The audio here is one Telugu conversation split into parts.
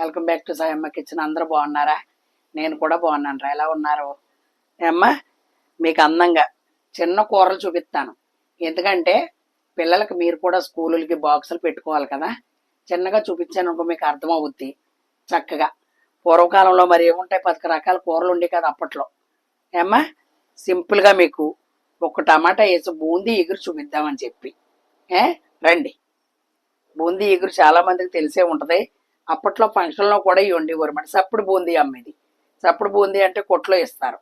Welcome back to Sayamma kitchen. అందరూ బాగున్నారా? నేను కూడా బాగున్నాను రా. ఎలా ఉన్నారు? అమ్మ మీకు అందంగా చిన్న కూరలు చూపిస్తాను. ఎందుకంటే పిల్లలకి మీరు కూడా స్కూలుకి బాక్సులు పెట్టుకోవాలి కదా. చిన్నగా చూపించాను అనుకో మీకు అర్థమవుద్ది చక్కగా. పూర్వకాలంలో మరి ఏముంటాయి? పది రకాల కూరలు ఉండే కదా అప్పట్లో. ఏమ్మా సింపుల్గా మీకు ఒక టమాటా వేసి బూందీ ఎగురు చూపిద్దామని చెప్పి. ఏ రండి. బూందీ ఎగురు చాలామందికి తెలిసే ఉంటుంది. అప్పట్లో ఫంక్షన్లో కూడా ఇవి ఉండేవారు మరి సప్పుడు బూందీ అమ్మేది. సప్పుడు బూందీ అంటే కొట్లో ఇస్తారు.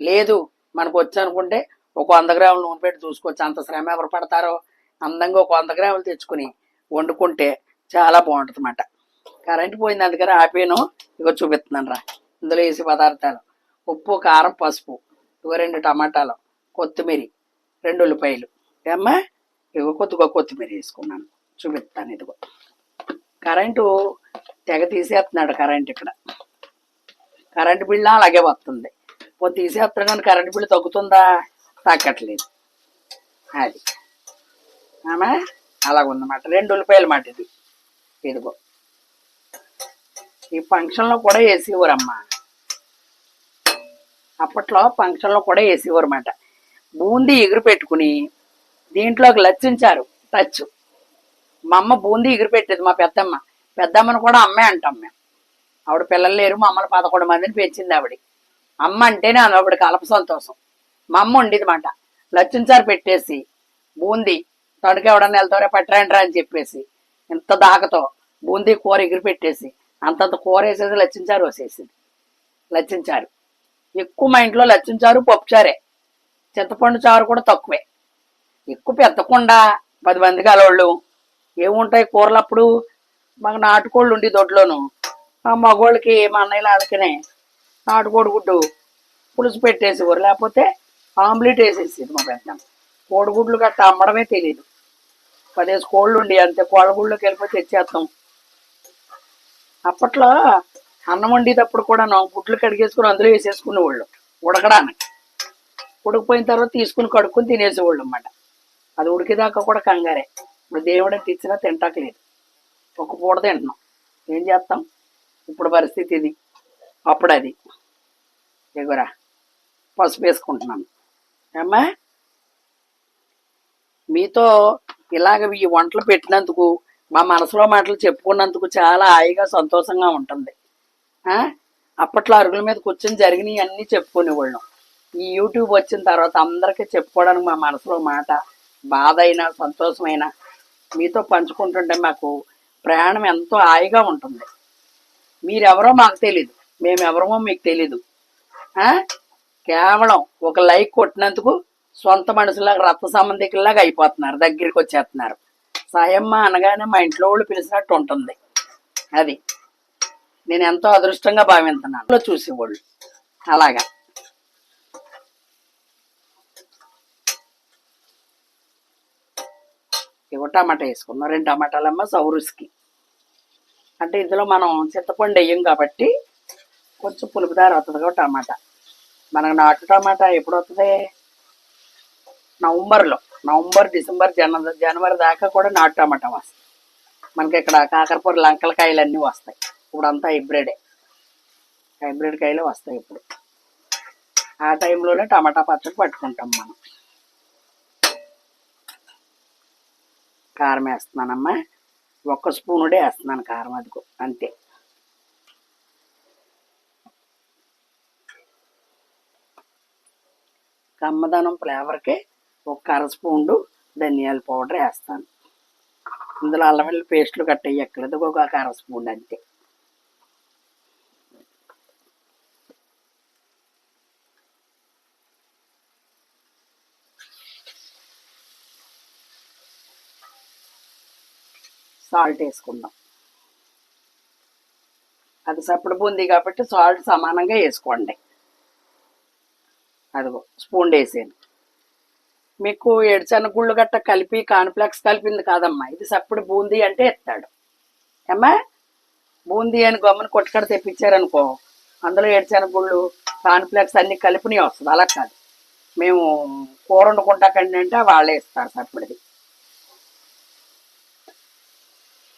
లేదు మనకు వచ్చనుకుంటే ఒక వంద గ్రాములు నూనె పెట్టి చూసుకోవచ్చు. అంత శ్రమ ఎవరు పడతారో? అందంగా ఒక వంద గ్రాములు తెచ్చుకుని వండుకుంటే చాలా బాగుంటుంది అన్నమాట కరెంట్ పోయింది అందుకని ఆపేను. ఇగో చూపిస్తున్నాను రా. ఇందులో వేసి పదార్థాలు. ఉప్పు కారం పసుపు. ఇగో రెండు టమాటాలు. కొత్తిమీర. రెండు ఉల్లిపాయలు. ఏమ్మా? ఇగో కొద్దిగా కొత్తిమీర వేసుకున్నాను. చూపిస్తాను ఇదిగో. కరెంటు తెగ తీసేస్తున్నాడు కరెంట్ ఇక్కడ. కరెంటు బిల్లు అలాగే వస్తుంది. పో తీసేస్తున్నాడు కానీ కరెంటు బిల్లు తగ్గుతుందా? తగ్గట్లేదు. అది. ఆమె అలాగుందన్నమాట రెండు ఉల్లిపాయలు మాట ఇది. ఇదిగో. ఈ ఫంక్షన్లో కూడా వేసేవారమ్మా అప్పట్లో ఫంక్షన్లో కూడా వేసేవారు అన్నమాట బూందీ ఎగురు పెట్టుకుని దీంట్లోకి లచ్చించారు. టచ్. మా అమ్మ బూందీ ఎగురు పెట్టేది మా పెద్దమ్మ. పెద్దమ్మను కూడా అమ్మే అంటాం మేము. ఆవిడ పిల్లలు లేరు మమ్మల్ని పదకొండు మందిని పెంచింది ఆవిడ. అమ్మ అంటేనే ఆవిడ కలప సంతోషం. మా అమ్మ ఉండేది మాట లచ్చించారు పెట్టేసి బూందీ తొడకి ఎవడన్నా వెళ్తారే పట్టరంట్రా అని చెప్పేసి ఇంత దాకతో బూందీ కూర ఎగిరి పెట్టేసి అంతంత కూర వేసేసి లచ్చించారు వేసేసింది. లచ్చించారు ఎక్కువ మా ఇంట్లో లచ్చించారు పప్పుచారే చింతపండు చారు కూడా తక్కువే. ఎక్కువ పెద్దకుండా పది మంది కలవాళ్ళు ఏముంటాయి కూరలు అప్పుడు మాకు నాటుకోళ్ళు ఉండి దొడ్లోను. ఆ మగోళ్ళకి మా అన్నయ్యల వాళ్ళకినే నాటుకోడి గుడ్డు పులుసు పెట్టేసేవారు. లేకపోతే ఆమ్లెట్ వేసేసేది మా పెద్ద కోడిగుడ్లు గట్ట అమ్మడమే తెలియదు పదేసి కోళ్ళు ఉండి అంతే కోళ్ళగుళ్ళకి వెళ్ళిపోయి తెచ్చేస్తాం అప్పట్లో అన్నం వండేటప్పుడు కూడా గుడ్లు కడిగేసుకుని అందులో వేసేసుకునేవాళ్ళు ఉడకడానికి. ఉడికిపోయిన తర్వాత తీసుకుని కడుక్కొని తినేసేవాళ్ళు అన్నమాట అది ఉడికేదాకా కూడా కంగారే. ఇప్పుడు దేవుడిని తెచ్చినా తింటాకలేదు పూట తింటున్నాం ఏం చేస్తాం? ఇప్పుడు పరిస్థితి ఇది. అప్పుడు అది. ఎగురా. పసుపు వేసుకుంటున్నాను. ఏమ్మా? మీతో ఇలాగ ఈ వంటలు పెట్టినందుకు మా మనసులో మాటలు చెప్పుకున్నందుకు చాలా హాయిగా సంతోషంగా ఉంటుంది. అప్పట్లో అరుగుల మీద కూర్చొని జరిగినవి అన్నీ చెప్పుకునేవాళ్ళం. ఈ యూట్యూబ్ వచ్చిన తర్వాత అందరికీ చెప్పుకోవడానికి మా మనసులో మాట బాధ అయినా సంతోషమైనా మీతో పంచుకుంటుంటే మాకు ప్రయాణం ఎంతో హాయిగా ఉంటుంది. మీరెవరో మాకు తెలీదు. మేమెవరమో మీకు తెలీదు. కేవలం ఒక లైక్ కొట్టినందుకు సొంత మనుషులాగా రక్త సంబంధికుల్లాగా అయిపోతున్నారు దగ్గరికి వచ్చేస్తున్నారు సాయమ్మ అనగానే మా ఇంట్లో వాళ్ళు పిలిచినట్టు ఉంటుంది. అది. నేను ఎంతో అదృష్టంగా భావిస్తున్నాను చూసేవాళ్ళు. అలాగా. ఇవ్వ టమాటా వేసుకున్నాం రెండు టమాటాలమ్మ సౌరుస్కి. అంటే ఇందులో మనం చింతపండు వేయం కాబట్టి కొంచెం పులుపుదారి వస్తుంది కాబట్టి టమాటా. మనకు నాటు టమాటా ఎప్పుడు వస్తుంది? నవంబర్లో. నవంబర్ డిసెంబర్ జన జనవరి దాకా కూడా నాటు టమాటా వస్తుంది మనకి ఇక్కడ కాకరపూర లంకల కాయలు అన్నీ వస్తాయి. ఇప్పుడు అంతా హైబ్రిడే. హైబ్రిడ్ కాయలు వస్తాయి ఇప్పుడు. ఆ టైంలోనే టమాటా పచ్చడి పట్టుకుంటాం మనం. కారం వేస్తున్నానమ్మా. ఒక్క స్పూనుడే వేస్తున్నాను కారం అదిగో అంతే. కమ్మదనం ఫ్లేవర్కి ఒక అర స్పూన్లు ధనియాల పౌడర్ వేస్తాను. ఇందులో అల్లం వెల్లుల్లి పేస్ట్లు కట్ట ఎక్కలేదు ఒక అర స్పూన్ అంతే. సాల్ట్ వేసుకుందాం. అది సప్పుడు బూంది కాబట్టి సాల్ట్ సమానంగా వేసుకోండి. అదిగో స్పూన్ వేసాను మీకు ఏడుచన్న గుళ్ళు గట్ట కలిపి కాన్ఫ్లెక్స్ కలిపింది కాదమ్మా. ఇది సప్పుడు బూందీ అంటే ఎత్తాడు. ఏమ్మా? బూందీ అని గమ్మున కొట్టుకడ తెప్పించారనుకో అందులో ఏడుచన్న గుళ్ళు కాన్ఫ్లెక్స్ అన్ని కలిపినవి వస్తుంది. అలా కాదు. మేము కూర వండుకుంటాకండి అంటే వాళ్ళే ఇస్తారు సప్పుడిది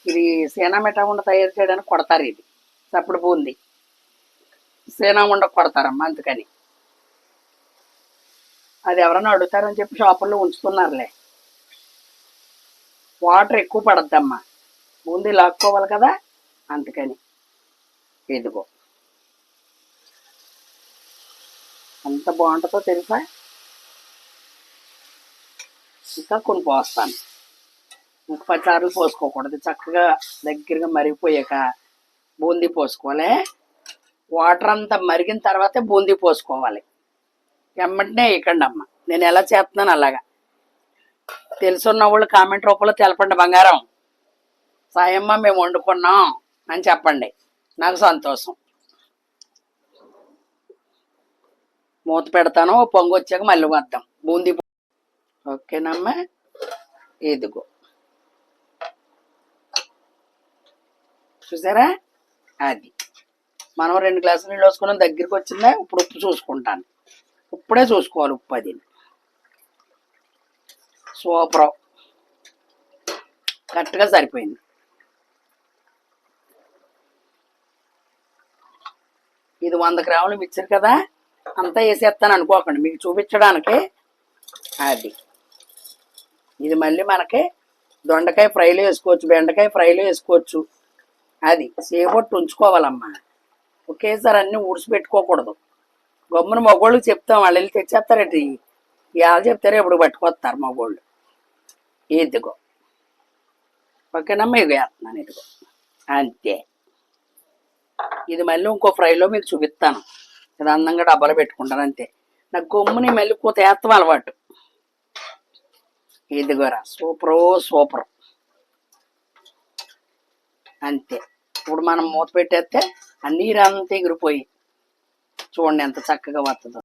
ఇది సేనా మెటాకుండా తయారు చేయడానికి కొడతారు ఇది. చప్పుడు బూంది. శ్రీరాముండ కొడతారమ్మా అందుకని. అది ఎవరైనా అడుగుతారని చెప్పి షాపుల్లో ఉంచుతున్నారులే. వాటర్ ఎక్కువ పడద్దమ్మా. బూందీ లాక్కోవాలి కదా అందుకని. ఇదిగో. ఎంత బాగుంటుందో తెలుసా? ఇంకా కొన్ని పోస్తాను. ఇంక పచ్చారులు పోసుకోకూడదు. చక్కగా దగ్గరగా మరిగిపోయాక బూందీ పోసుకోవాలి. వాటర్ అంతా మరిగిన తర్వాతే బూందీ పోసుకోవాలి. ఎమ్మటనే వేయకండి అమ్మ నేను ఎలా చేస్తున్నాను అలాగా. తెలుసున్న వాళ్ళు కామెంట్ రూపంలో తెలపండి బంగారం. సాయమ్మ మేము వండుకున్నాం అని చెప్పండి. నాకు సంతోషం. మూత పెడతాను పొంగు వచ్చాక మళ్ళీ వద్దాం. బూందీ ఓకేనమ్మా? ఇదిగో. చూసారా? అది. మనం రెండు గ్లాసులు నీళ్ళు వేసుకున్నాం దగ్గరికి వచ్చిందా? ఇప్పుడు ఉప్పు చూసుకుంటాను. ఇప్పుడే చూసుకోవాలి ఉప్పు అది. సూపర్. కరెక్ట్గా సరిపోయింది. ఇది వంద గ్రాములు మిక్చర్ కదా? అంతా వేసేస్తాను అనుకోకండి. మీకు చూపించడానికి అది. ఇది మళ్ళీ మనకి దొండకాయ ఫ్రైలో వేసుకోవచ్చు బెండకాయ ఫ్రైలో వేసుకోవచ్చు. అది సేపట్టు ఉంచుకోవాలమ్మా. ఒకేసారి అన్నీ ఊడ్చిపెట్టుకోకూడదు. గమ్మున మగోళ్ళు చెప్తాం వాళ్ళు వెళ్ళి తెచ్చేస్తారటి? ఇవాళ చెప్తారో ఎప్పుడు పట్టుకొస్తారు మగోళ్ళు. ఇదిగో. ఓకేనమ్మా ఇది వేస్తున్నాను ఇదిగో. అంతే. ఇది మళ్ళీ ఇంకో ఫ్రైలో మీకు చూపిస్తాను. ఇది అందంగా డబ్బాలో పెట్టుకుంటాను అంతే. నాకు గమ్ముని మళ్ళీ కూత వేస్తాం అలవాటు. ఇదిగోరా సూపరు సూపర్. అంతే. ఇప్పుడు మనం మూత పెట్టేస్తే ఆ నీరు అంతా ఎగిరిపోయి చూడండి ఎంత చక్కగా వస్తుందో